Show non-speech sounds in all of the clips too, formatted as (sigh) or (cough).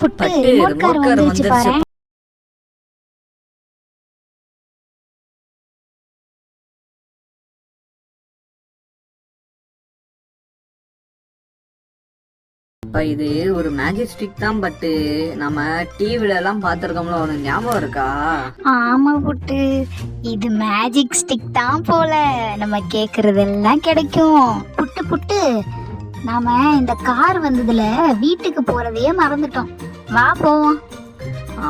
புட்டு பட்டு remote car remote car வந்துருச்சு அப்ப இது ஒரு மேஜிக் ஸ்டிக் தான் பட்டு நம்ம டிவில எல்லாம் பாத்திருக்கோம்ல உனக்கு ஞாபகம் இருக்கா? ஆமா புட்டு. இது மேஜிக் ஸ்டிக் தான் போல. நம்ம கேக்குறதெல்லாம் கிடைக்கும். புட்டு புட்டு. நாம இந்த கார் வந்ததுல வீட்டுக்கு போறதையே மறந்துட்டோம். வா போவோம்.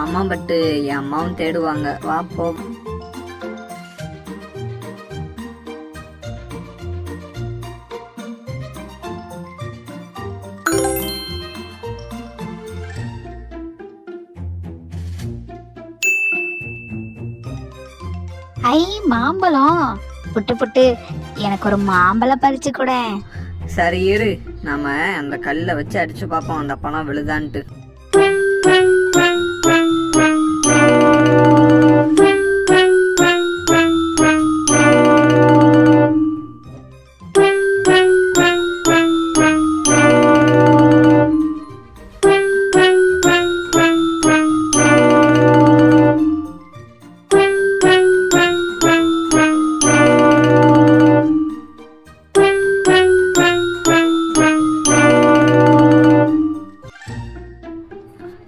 ஆமா பட்டு என் அம்மாவும் தேடுவாங்க. வா போ. ஐ மாம்பழம். புட்டு புட்டு. எனக்கு ஒரு மாம்பழம் பறிச்சு கூட. சரி இரு. நாம அந்த கல்லை வச்சு அடிச்சு பார்ப்போம். அந்த பணம் விழுதான்ட்டு.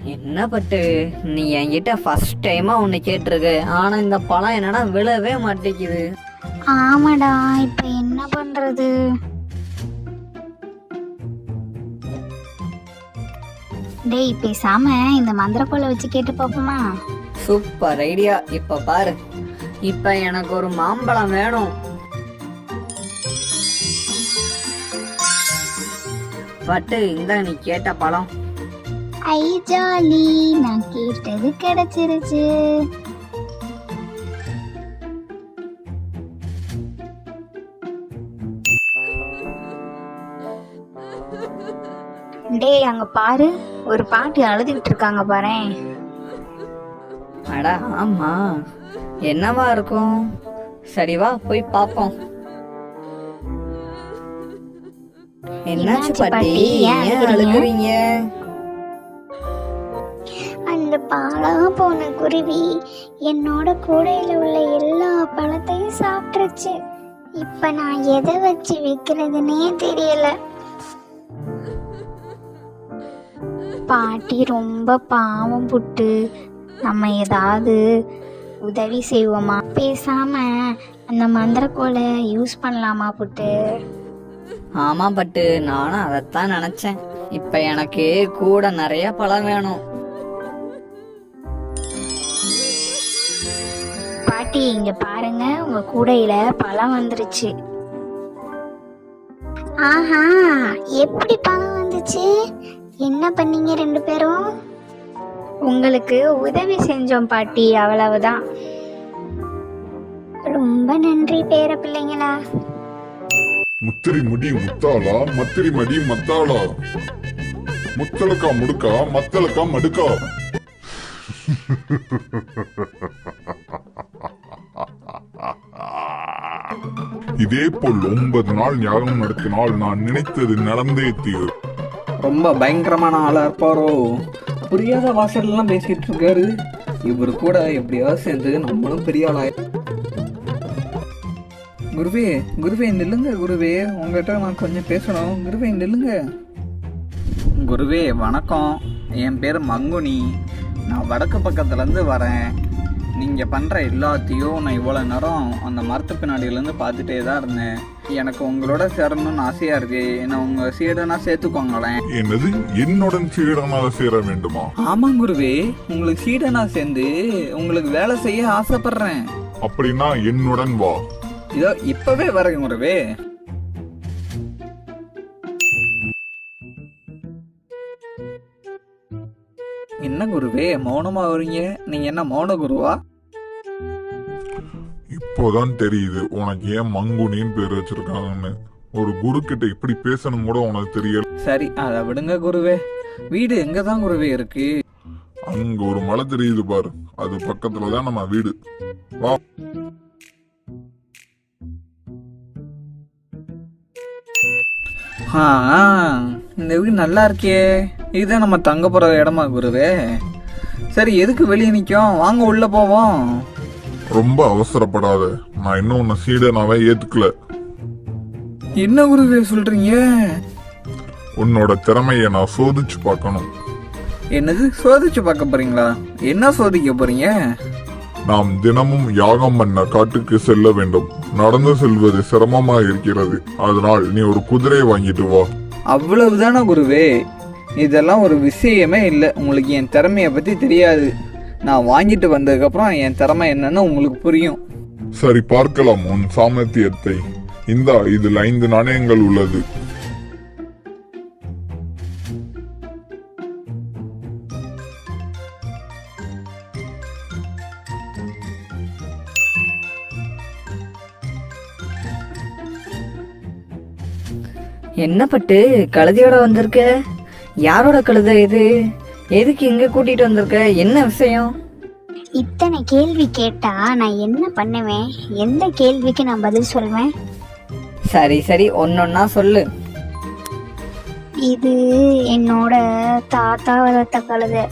என்ன பட்டு? நீ என்கிட்ட ஃபர்ஸ்ட் டைமா உன்னை கேட்டிருக்க. ஆனா இந்த பழம் என்னடா விழவே மாட்டேங்குது. ஆமாடா இப்ப என்ன பண்றது? டேய் பேசாம இந்த மந்திரக்கோலை வச்சு கேட்டு பார்ப்போமா? சூப்பர் ஐடியா இப்ப பாரு. இப்ப எனக்கு ஒரு மாம்பழம் வேணும். பட்டு இந்த நீ கேட்ட பழம். ஐ ஜாலி. நான் கேட்டது கிடைச்சிருச்சு. டேய் அங்க பாரு. ஒரு பாட்டி அழுதுகிட்டு இருக்காங்க பாரேன் அட ஆமா. என்னவா இருக்கும்? சரி வா போய் பாப்போம். என்னாச்சு பாட்டி? ஏன் அழுகுறீங்க? அழுகுறீங்க அந்த போன குருவி என்னோட கூடையில உள்ள எல்லா பழத்தையும் சாப்பிட்டுருச்சு. இப்ப நான் எதை வச்சு வைக்கிறதுனே தெரியல. பாட்டி ரொம்ப பாவம் புட்டு. நம்ம ஏதாவது உதவி செய்வோமா? பேசாம அந்த மந்திரக்கோலை யூஸ் பண்ணலாமா புட்டு? ஆமா பட்டு நானும் அதைத்தான் நினைச்சேன். இப்ப எனக்கு கூட நிறைய பழம் வேணும். பாட்டி இங்க பாருங்க உங்க கூடையில பழம் வந்துருச்சு. ஆஹா எப்படி பழம் வந்துச்சு? என்ன பண்ணீங்க ரெண்டு பேரும்? உங்களுக்கு உதவி செஞ்சோம் பாட்டி அவ்வளவுதான். ரொம்ப நன்றி பேர பிள்ளைங்களா. முத்திரி முடி முத்தாளா மத்திரி மடி மத்தாளா? முத்தலக்கா முடுக்கா மத்தலக்கா மடுக்கா? (laughs) இதே போல் ஒன்பது நாள் ஞாபகம் நடத்தினால் நான் நினைத்தது நடந்தே தீரும். ரொம்ப பயங்கரமான ஆளா இருப்பாரோ? புரியாத வாசல்லாம் பேசிட்டு இருக்காரு. இவர் கூட எப்படியாவது சேர்ந்து நம்மளும் பெரிய ஆளா குருவே குருவே நில்லுங்க குருவே. உங்ககிட்ட நான் கொஞ்சம் பேசணும். குருவே நில்லுங்க. குருவே வணக்கம். என் பேர் மங்குனி. நான் வடக்கு பக்கத்துலேருந்து வரேன். நீங்கள் பண்ணுற எல்லாத்தையும் நான் இவ்வளோ நேரம் அந்த மரத்து பின்னாடியிலேருந்து பார்த்துட்டே தான் இருந்தேன். எனக்கு உங்களோட சேரணும்னு ஆசையாக இருக்குது என்னை உங்கள் சீடனா சேர்த்துக்கோங்களேன். என்னது? என்னுடன் சீடனாக சேர வேண்டுமா? ஆமாம் குருவே உங்களுக்கு சீடனா சேர்ந்து உங்களுக்கு வேலை செய்ய ஆசைப்படுறேன். அப்படின்னா என்னுடன் வா. இதோ இப்பவே வரேன் குருவே. என்ன குருவே மௌனமா வரீங்க? நீங்க என்ன மௌன குருவா? இப்போதான் தெரியுது உனக்கு ஏன் மங்குனின்னு பேர் வச்சிருக்காங்கன்னு. ஒரு குரு கிட்ட இப்படி பேசணும் கூட உனக்கு தெரியல. சரி அதை விடுங்க குருவே. வீடு எங்க தான் குருவே இருக்கு? அங்க ஒரு மலை தெரியுது பாரு அது பக்கத்துல தான் நம்ம வீடு. வா. இந்த வீடு நல்லா இருக்கே. இதுதான் நம்ம தங்க போகிற இடமா குருவே? சரி எதுக்கு வெளியே நிற்கும்? வாங்க உள்ள போவோம். ரொம்ப அவசரப்படாத. நான் இன்னும் உன்னை சீடனாவே ஏத்துக்கல. என்ன குருவே சொல்றீங்க? உன்னோட திறமையை நான் சோதிச்சு பார்க்கணும். என்னது? சோதிச்சு பார்க்க போறீங்களா? என்ன சோதிக்க போறீங்க? நாம் தினமும் யாகம் பண்ண காட்டுக்கு செல்ல வேண்டும். நடந்து செல்வது சிரமமா இருக்கிறது. அதனால் நீ ஒரு குதிரை வாங்கிட்டு வா. அவ்வளவுதானா குருவே? இதெல்லாம் ஒரு விஷயமே இல்லை. உங்களுக்கு என் திறமையை பற்றி தெரியாது. நான் வாங்கிட்டு வந்ததுக்கப்புறம் என் திறமை என்னன்னு உங்களுக்கு புரியும். சரி பார்க்கலாம். உன் சாமர்த்தியத்தை. இந்தா இதில் ஐந்து நாணயங்கள் உள்ளது. என்ன பட்டு கழுதையோட வந்திருக்க? யாரோட கழுதை இது? எதுக்கு இங்க கூட்டிட்டு வந்திருக்க? என்ன விஷயம்? இத்தனை கேள்வி கேட்டா நான் என்ன பண்ணுவேன்? எந்த கேள்விக்கு நான் பதில் சொல்வேன்? சரி சரி. ஒன்னொன்னா சொல்லு. இது என்னோட தாத்தா வளர்த்த கழுதை.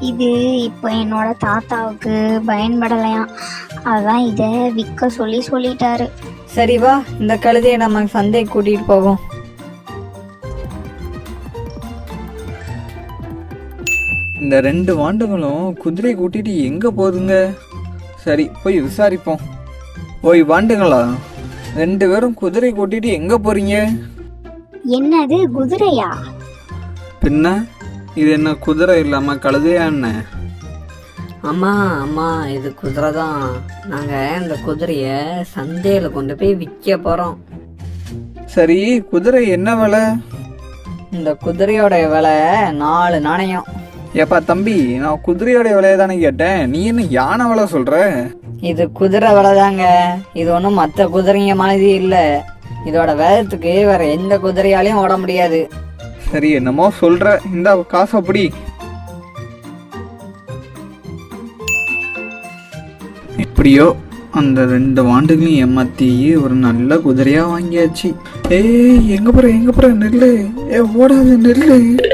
இது இப்போ என்னோட தாத்தாவுக்கு பயன்படலையாம் அதான் இதை விற்க சொல்லி சொல்லிட்டாரு. சரி வா. இந்த கழுதையை நம்ம சந்தை கூட்டிட்டு போவோம். இந்த ரெண்டு வாண்டுகளும் குதிரை கூட்டிட்டு எங்க போகுதுங்க? சரி போய் விசாரிப்போம். ஓய் வாண்டுங்களா ரெண்டு பேரும் குதிரை கூட்டிட்டு எங்க போறீங்க? என்னது குதிரையா? பின்ன இது என்ன குதிரை இல்லாம கழுதையா என்ன? அம்மா அம்மா இது குதிரை தான். நாங்க இந்த குதிரைய சந்தையில கொண்டு போய் விற்க போறோம். சரி குதிரை என்ன விலை? இந்த குதிரையோட விலை நாலு நாணயம். ஏப்பா தம்பி நான் குதிரையோட விலையை தானே கேட்டேன். நீ என்ன யானை விலை சொல்ற? இது குதிரை விலை தாங்க. இது ஒன்றும் மற்ற குதிரைங்க மாதிரி இல்லை. இதோட வேகத்துக்கு வேற எந்த குதிரையாலையும் ஓட முடியாது. சரி என்னமோ சொல்ற. இந்த காசு அப்படி எப்படியோ அந்த ரெண்டு வாண்டுகளையும் ஏமாத்தி ஒரு நல்ல குதிரையா வாங்கியாச்சு. ஏய் எங்க போற எங்க போற நெல்லு? ஏ ஓடாத நெல்லு.